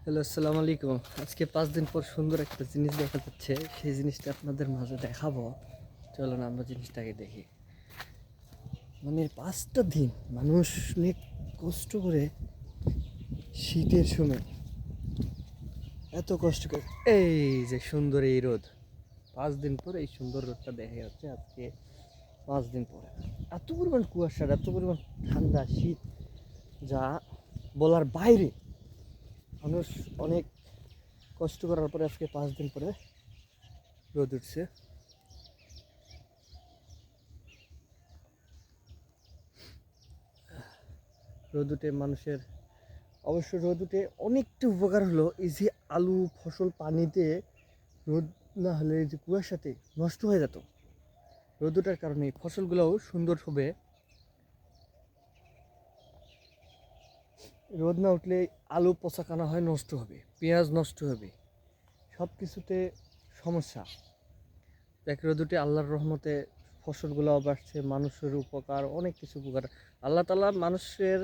Hello, আসসালামু আলাইকুম। আজকে পাঁচ দিন পর সুন্দর একটা জিনিস দেখা যাচ্ছে। সেই জিনিসটা আপনাদের মাঝে দেখাবো। চলুন আমরা জিনিসটাকে দেখি। মানে পাঁচটা দিন মানুষ অনেক কষ্ট করে শীতের সময় এত কষ্ট করে এই যে সুন্দর এই রোদ। পাঁচ দিন পর এই সুন্দর রোদটা দেখা যাচ্ছে আজকে পাঁচ দিন পরে। এত পরিমাণ কুয়াশা, এত পরিমাণ ঠান্ডা, শীত, যা বলার বাইরে। মানুষ অনেক কষ্ট করার পরে আজকে পাঁচ দিন পরে রোদ উঠছে। রোদ উঠে মানুষের, অবশ্য রোদ উঠে অনেকটা উপকার হলো, এই যে আলু, ফসল, পানিতে রোদ না হলে যে কুয়াশাতে নষ্ট হয়ে যেত। রোদ ওঠার কারণে ফসলগুলোও সুন্দর হবে। রোদ না উঠলে আলু পচা কানা হয়, নষ্ট হবে, পেঁয়াজ নষ্ট হবে সব কিছুতে সমস্যা। দেখ, রোদ উঠে আল্লাহর রহমতে ফসলগুলো বাড়ছে মানুষের উপকার, অনেক কিছু উপকার। আল্লাহ তালা মানুষের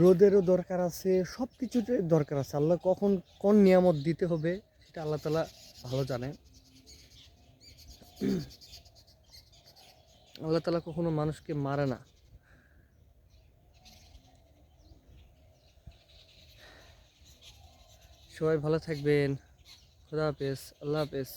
রোদেরও দরকার আছে সব কিছুতে দরকার আছে। আল্লাহ কখন কোন নিয়ামত দিতে হবে, সেটা আল্লাহ তালা ভালো জানে। আল্লাহ তালা কখনো মানুষকে মারে না। সবাই ভালো থাকবেন। খুদা হাফেজ আল্লাহ হাফেজ।